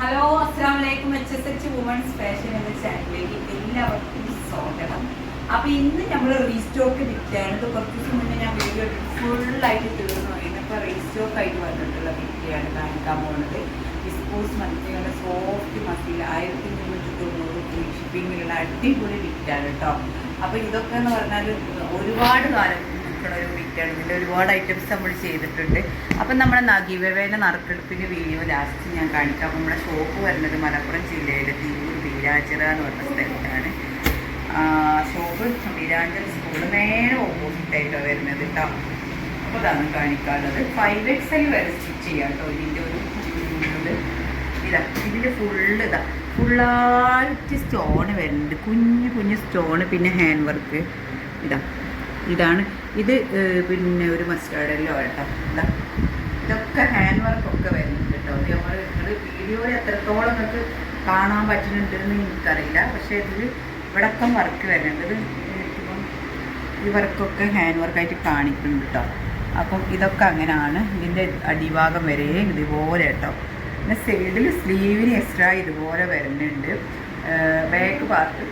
Hello അസ്സാം വലൈക്കും H S H women's fashion എന്ന ചാനലിലേക്ക് എല്ലാവർക്കും സ്വാഗതം. അപ്പൊ ഇന്ന് നമ്മൾ റീസ്റ്റോക്ക് വിറ്റാണ് ഇത് കുറച്ച് ദിവസം മുന്നേ ഞാൻ വീഡിയോ ഫുള്ളായിട്ട് തീർന്നു ഇന്നിപ്പോ റീസ്റ്റോക്ക് ആയിട്ട് വന്നിട്ടുള്ള വിറ്റയാണ് കാണിക്കാൻ പോകുന്നത് ഡിസ്പോസ് മന്തിയുടെ സോഫ്റ്റ് മസിൽ. ആയിരത്തി മുന്നൂറ്റി തൊണ്ണൂറ് ഫ്രീ ഷിപ്പിങ്ങിലുള്ള അടിപൊളി വിറ്റാണ് കേട്ടോ. അപ്പൊ ഇതൊക്കെ എന്ന് പറഞ്ഞാൽ ഒരുപാട് കാലം നിൽക്കുന്ന ഒരു വിറ്റാണ് ഇതിന്റെ ഒരുപാട് ഐറ്റംസ് നമ്മൾ ചെയ്തിട്ടുണ്ട്. അപ്പം നമ്മുടെ നഗീവവേന്റെ നറുക്കെടുപ്പിന്റെ വീഡിയോ ലാസ്റ്റ് ഞാൻ കാണിക്കാം. നമ്മുടെ ഷോപ്പ് വരുന്നത് മലപ്പുറം ജില്ലയിലെ തിരൂർ വീരാഞ്ചിറ എന്ന് പറഞ്ഞ സ്ഥലത്താണ്. ഷോപ്പ് വീരാഞ്ചിറ സ്കൂളിൽ നേരെ ഓപ്പോസിറ്റ് ആയിട്ടാണ് വരുന്നത് കേട്ടോ അപ്പോൾ അതാണ് കാണിക്കാനുള്ളത്. ഫൈവ് എക്സ് എൽ വരെ സ്റ്റിച്ച് ചെയ്യാം കേട്ടോ ഇതിന്റെ ഒരു ഇത് ഇതാ ഇതിന്റെ ഫുള്ള് ഇതാ. ഫുള്ളായിട്ട് സ്റ്റോൺ വരുന്നുണ്ട്. കുഞ്ഞു കുഞ്ഞു സ്റ്റോണ് പിന്നെ ഹാൻഡ് വർക്ക് ഇതാ ഇതാണ് ഇത് പിന്നെ ഒരു മസ്റ്റാർഡ് എല്ലോ കേട്ടോ ഇതൊക്കെ ഹാൻഡ് വർക്കൊക്കെ വരുന്നുണ്ട് കേട്ടോ. നമ്മൾ നിങ്ങൾ വീഡിയോയിൽ എത്രത്തോളം നിങ്ങൾക്ക് കാണാൻ പറ്റുന്നുണ്ടെന്ന് എനിക്കറിയില്ല. പക്ഷേ ഇതിൽ ഇവിടക്കം വർക്ക് വരുന്നുണ്ട്. ഇത് ഈ വർക്കൊക്കെ ഹാൻഡ് വർക്കായിട്ട് കാണിക്കുന്നുണ്ട് കേട്ടോ. അപ്പം ഇതൊക്കെ അങ്ങനെയാണ്. ഇതിന്റെ അടിഭാഗം വരെ ഇതുപോലെ കേട്ടോ. പിന്നെ സൈഡിൽ സ്ലീവിന് എക്സ്ട്രാ ഇതുപോലെ വരുന്നുണ്ട്. ബാക്ക് പാർട്ട്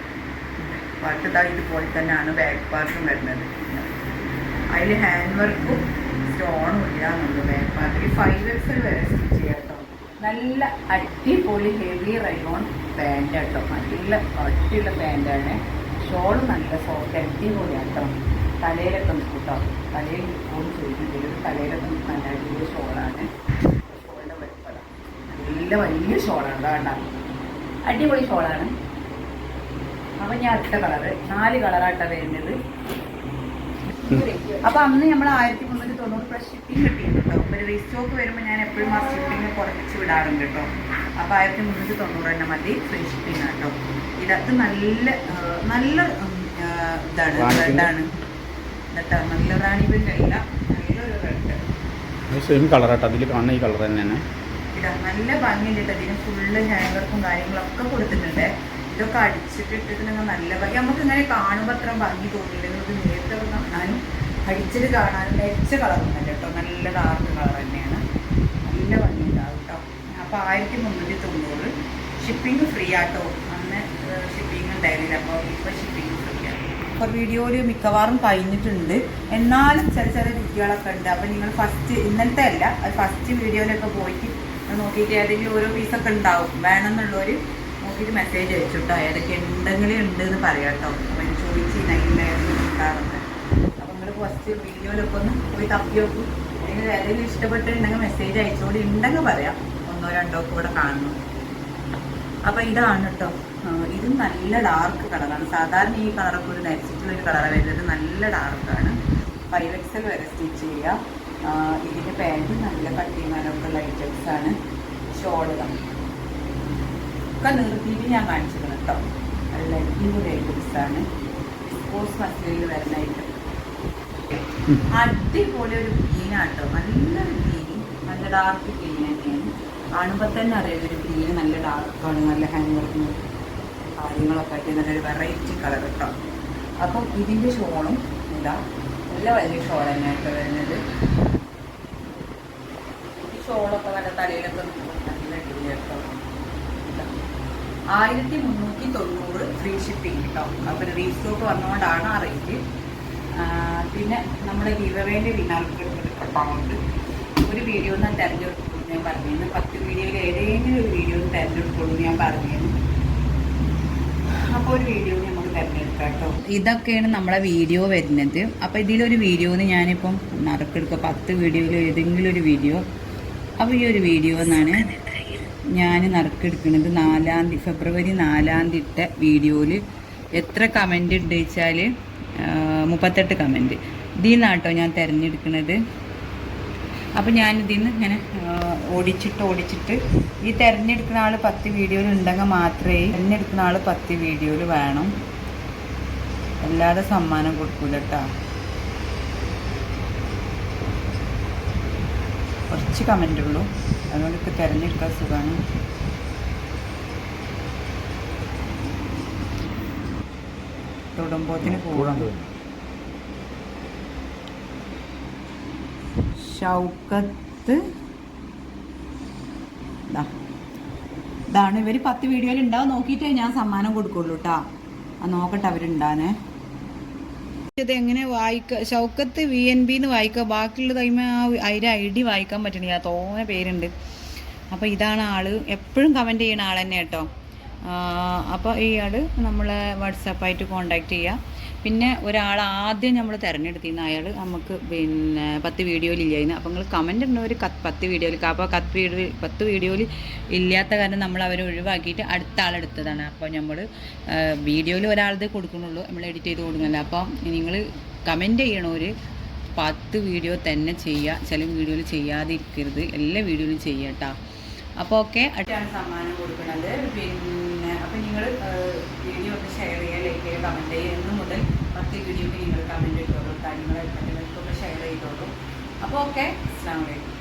പാർട്ട് ഇതാ ഇതുപോലെ തന്നെയാണ് ബാക്ക് പാർട്ടും വരുന്നത്. അതിൽ ഹാൻഡ് വർക്കും സ്റ്റോണും ഇല്ല എന്നുള്ളൂ ബാക്ക് പാർട്ടിൽ ഫൈവ് എക്സൽ വരെ സ്റ്റിച്ച് ചെയ്യാം കേട്ടോ നല്ല അടിപൊളി ഹെവി റയോൺ പാന്റ് കേട്ടോ നല്ല കട്ടിയുള്ള പാന്റാണ് ഷോൾ നല്ല സോഫ്റ്റ് അടിപൊളിയാണ് കേട്ടോ തലയിലൊക്കെ നിൽക്കൂട്ടോ കേട്ടോ തലയിൽ നിൽക്കുമെന്ന് ചോദിക്കുന്നില്ല തലയിലൊക്കെ നല്ല അടിപൊളി ഷോളാണ് ഷോളിന്റെ വലിപ്പം നല്ല വലിയ ഷോളാണ് വേണ്ട അടിപൊളി ഷോളാണ് അപ്പം ഞാൻ അടുത്ത കളറ്. നാല് കളറായിട്ടാണ് വരുന്നത്. അപ്പൊ അന്ന് നമ്മൾ ആയിരത്തി മുന്നൂറ്റി തൊണ്ണൂറ് രൂപ ഷിപ്പിംഗ് കിട്ടിയിട്ടുണ്ട് കേട്ടോ. ഒരു റീസ്റ്റോക്ക് വരുമ്പോൾ ഞാൻ എപ്പോഴും ആ ഷിപ്പിംഗ് കുറച്ച് വിടാറുണ്ട് കേട്ടോ. അപ്പൊ ആയിരത്തി മുന്നൂറ്റി തൊണ്ണൂറ് തന്നെ മതി ഫ്രീ ഷിപ്പിംഗ് കേട്ടോ. ഇതത് നല്ല നല്ല ഇതാണ് റെഡാണ് എന്നിട്ടാ നല്ല റാണി അല്ല നല്ലൊരു റെഡ് സെയിം കളറാട്ടോ അതിൽ കാണുന്ന ഈ കളർ തന്നെയാണ്. ഇതാ നല്ല ഭംഗിയുണ്ട് കേട്ടോ. ഇതിന് ഫുള്ള് ഹാങ്കർക്കും കാര്യങ്ങളൊക്കെ കൊടുത്തിട്ടുണ്ട്. ഇതൊക്കെ അടിച്ചിട്ട് ഇട്ടിട്ടുണ്ടെങ്കിൽ നല്ല ഭംഗി നമുക്ക് ഇങ്ങനെ കാണുമ്പോൾ അത്ര ഭംഗി തോന്നിയില്ല. നിങ്ങൾക്ക് നേരത്തെ കാണാനും അടിച്ചിട്ട് കാണാനും മെച്ച കളറൊന്നുമല്ല കേട്ടോ. നല്ല ഡാർക്ക് കളർ തന്നെയാണ്. നല്ല ഭംഗി ഉണ്ടാവും കേട്ടോ. അപ്പോൾ ആയിരത്തി മുന്നൂറ്റി തൊണ്ണൂറ്. ഷിപ്പിംഗ് ഫ്രീ ആട്ടോ. അന്ന് ഷിപ്പിംഗ് ഉണ്ടായിരുന്നില്ല. അപ്പോൾ ഇപ്പോൾ ഷിപ്പിംഗ് ഫ്രീ ആണ്. ഇപ്പോൾ വീഡിയോയിൽ മിക്കവാറും കഴിഞ്ഞിട്ടുണ്ട്. എന്നാലും ചെറിയ ചെറിയ കുട്ടികളൊക്കെ ഉണ്ട്. അപ്പോൾ നിങ്ങൾ ഫസ്റ്റ് ഇന്നത്തെ അല്ല ഫസ്റ്റ് വീഡിയോയിലൊക്കെ പോയിട്ട് നോക്കിയിട്ട് ഏതെങ്കിലും ഓരോ പീസൊക്കെ ഉണ്ടാവും. വേണമെന്നുള്ളവർ നോക്കിയിട്ട് മെസ്സേജ് അയച്ചുട്ടോ. ഏതൊക്കെ ഉണ്ടെങ്കിലും ഉണ്ട് എന്ന് പറയാട്ടോ. കേട്ടോ എനിക്ക് ചോദിച്ച് നൈലായിരുന്നു ഉണ്ടാകുന്നത് അപ്പോൾ നിങ്ങൾ ഫസ്റ്റ് വീഡിയോയിലൊക്കെ ഒന്ന് പോയി തപ്പി നോക്കും. അതിന് ഏതെങ്കിലും ഇഷ്ടപ്പെട്ടിട്ടുണ്ടെങ്കിൽ മെസ്സേജ് അയച്ചുകൊണ്ട് ഉണ്ടെങ്കിൽ പറയാം. ഒന്നോ രണ്ടോ ഒക്കെ ഇവിടെ കാണുന്നു. അപ്പൊ ഇതാണ് കേട്ടോ ഇത് നല്ല ഡാർക്ക് കളറാണ് സാധാരണ ഈ കളറൊക്കെ ഒരു നെക്സ്റ്റിലൊരു കളറാണ് വരുന്നത്. നല്ല ഡാർക്കാണ് ഫൈവ് എക്സൽ വരെ സ്റ്റിച്ച് ചെയ്യുക. ഇതിന്റെ പാന്റ് നല്ല കട്ടിങ്ങാനൊക്കെ ഐറ്റംസ് ആണ്. ഷോൾ ഒക്കെ നിർത്തിയിട്ട് ഞാൻ കാണിച്ചിരുന്നു കേട്ടോ. നല്ല അടിപൊളി ഐറ്റംസ് ആണ്. സ്പോർട്സ് മസിലിൽ വരുന്ന ഐറ്റം അടിപൊളി ഒരു ഗ്രീനാട്ടോ നല്ലൊരു ഗ്രീൻ നല്ല ഡാർക്ക് ഗ്രീൻ തന്നെയാണ്. കാണുമ്പോൾ തന്നെ അറിയാം ഒരു ഗ്രീൻ നല്ല ഡാർക്കാണ് നല്ല ഹാൻഡ് വർക്കും കാര്യങ്ങളൊക്കെ ആയിട്ട് നല്ലൊരു വെറൈറ്റി കളർ കേട്ടോ. അപ്പം ഇതിന്റെ ഷോളും ഇതാ നല്ല വലിയ ഷോൾ തന്നെയായിട്ട് വരുന്നത്. ഈ ഷോളൊക്കെ നല്ല തലയിലൊക്കെ നല്ല അടിപൊളി കേട്ടോ ഇതാ. ആയിരത്തി മുന്നൂറ്റി തൊണ്ണൂറ് ഫ്രീ ഷിപ്പിംഗ് കേട്ടോ അപ്പം റീസ്റ്റോക്ക് വന്നുകൊണ്ടാണ് ആ റേറ്റ് പിന്നെ നമ്മുടെ ഗീവവേന്റെ വിനാൾക്ക് പൗണ്ട് ഒരു വീഡിയോ ഞാൻ തിരഞ്ഞെടുക്കുള്ളൂ ഞാൻ പറഞ്ഞിരുന്നു. പത്ത് വീഡിയോയിൽ ഏതെങ്കിലും ഒരു വീഡിയോ തിരഞ്ഞെടുക്കുള്ളൂ എന്ന് ഞാൻ പറഞ്ഞിരുന്നു. അപ്പോൾ ഒരു വീഡിയോ നമുക്ക് തിരഞ്ഞെടുക്കാം കേട്ടോ ഇതൊക്കെയാണ് നമ്മളെ വീഡിയോ വരുന്നത്. അപ്പോൾ ഇതിലൊരു വീഡിയോന്ന് ഞാനിപ്പം നറുക്കെടുക്കുക പത്ത് വീഡിയോയിൽ ഏതെങ്കിലും ഒരു വീഡിയോ അപ്പോൾ ഈ ഒരു വീഡിയോ എന്നാണ് ഞാൻ നറുക്കെടുക്കുന്നത് നാലാം തീയതി ഫെബ്രുവരി നാലാം തീയതി വീഡിയോയിൽ എത്ര കമന്റ് ഉണ്ട് വെച്ചാൽ മുപ്പത്തെട്ട് കമന്റ് ഇതിൽ നിന്നാട്ടോ ഞാൻ തിരഞ്ഞെടുക്കുന്നത് അപ്പം ഞാൻ നിന്ന് ഇങ്ങനെ ഓടിച്ചിട്ട് ഓടിച്ചിട്ട് ഈ തിരഞ്ഞെടുക്കുന്ന ആൾ പത്ത് വീഡിയോയിൽ ഉണ്ടെങ്കിൽ മാത്രമേ തിരഞ്ഞെടുക്കുന്ന ആൾ പത്ത് വീഡിയോയിൽ വേണം. അല്ലാതെ സമ്മാനം കൊടുക്കൂല കേട്ടോ കുറച്ച് കമന്റ് ഉള്ളൂ. അതുകൊണ്ട് ഇപ്പോൾ തിരഞ്ഞെടുക്കാൻ സുഖമാണ്. തൊടുമ്പോത്തിന് കൂടാൻ പോകാം ഷൗക്കത്ത്. ഇതാണ്. ഇവർ പത്ത് വീഡിയോയിൽ ഉണ്ടാവും. നോക്കിയിട്ടേ ഞാൻ സമ്മാനം കൊടുക്കുള്ളൂ കേട്ടോ ആ നോക്കട്ടെ അവരുണ്ടാനേ ഇത് എങ്ങനെ വായിക്ക ഷൗക്കത്ത് വി എൻ ബി എന്ന് വായിക്കുക ബാക്കിയുള്ള ടൈം ആ അതിന്റെ ഐ ഡി വായിക്കാൻ പറ്റണില്ല തോന്നെ പേരുണ്ട്. അപ്പോൾ ഇതാണ് ആൾ എപ്പോഴും കമന്റ് ചെയ്യണ ആൾ തന്നെ കേട്ടോ അപ്പോൾ ഇയാൾ നമ്മളെ വാട്സാപ്പായിട്ട് കോണ്ടാക്ട് ചെയ്യുക പിന്നെ ഒരാൾ ആദ്യം നമ്മൾ തിരഞ്ഞെടുത്തിരുന്ന അയാൾ നമുക്ക് പിന്നെ പത്ത് വീഡിയോയിൽ ഇല്ലായിരുന്നു. അപ്പോൾ നിങ്ങൾ കമന്റ് ഉണ്ടവർ കത്ത് പത്ത് വീഡിയോയിൽ അപ്പോൾ കത്ത് വീഡിയോ പത്ത് വീഡിയോയിൽ ഇല്ലാത്ത കാരണം നമ്മൾ അവരെ ഒഴിവാക്കിയിട്ട് അടുത്ത ആളെടുത്തതാണ് അപ്പോൾ നമ്മൾ വീഡിയോയിൽ ഒരാളത് കൊടുക്കണുള്ളൂ നമ്മൾ എഡിറ്റ് ചെയ്ത് കൊടുക്കുന്നില്ല. അപ്പോൾ നിങ്ങൾ കമന്റ് ചെയ്യണവർ പത്ത് വീഡിയോ തന്നെ ചെയ്യുക ചില വീഡിയോയിൽ ചെയ്യാതിരിക്കരുത്. എല്ലാ വീഡിയോയിലും ചെയ്യട്ടോ അപ്പോൾ ഓക്കെ. അടുത്താണ് സമ്മാനം കൊടുക്കുന്നത് പിന്നെ അപ്പോൾ നിങ്ങൾ വീഡിയോ ഒന്ന് ഷെയർ ചെയ്യുക ലൈക്ക് ചെയ്യുക കമന്റ് ചെയ്യുക ഇന്ന് വീഡിയോ നിങ്ങൾ കമന്റ് ഇട്ടോളൂ. കാര്യങ്ങൾ കാര്യങ്ങൾക്കൊക്കെ ഷെയർ ചെയ്തോളൂ. അപ്പോൾ ഓക്കെ അസ്സാം വലൈക്കും